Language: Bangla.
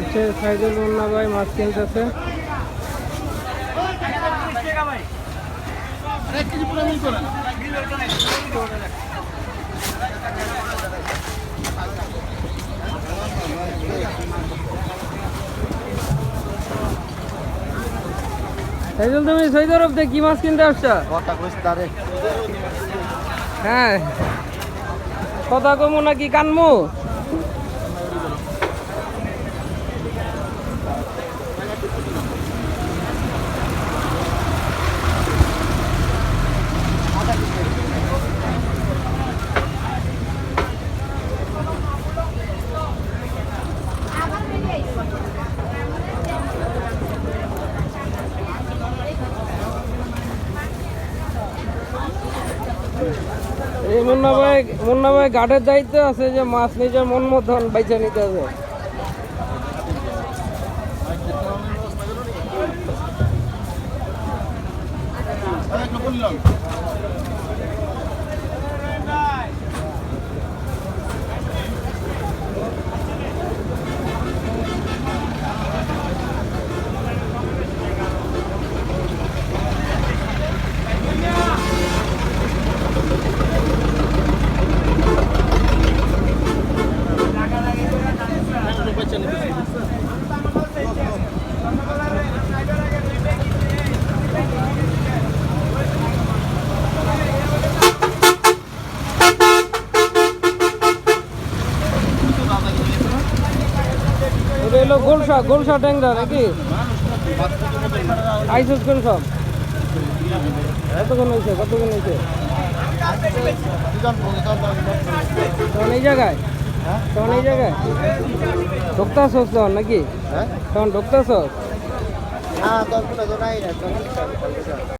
হচ্ছে সাইদুল মুন্না ভাই মাছ কিনতেছে সাইদুল, তুমি সৌদি আরব থেকে কি মাছ কিনতে আসছো? হ্যাঁ। কথা কমু নাকি, কানমু? মুন্না ভাই মুন্না ভাই ঘাটের দায়িত্ব আছে যে মাছ নিজের মন মতন বাইছে নিতে হবে। এটা হলো গোলসা গোলসা ট্যাংরা নাকি? আইসুস কোন সব? কতক্ষণ হয়েছে কতক্ষণ হয়েছে? এই জায়গায়? তখন এই জায়গায়? ঢুকতাছ তখন নাকি? হ্যাঁ? তখন ঢুকতাছ হ্যাঁ তোর তো নাই না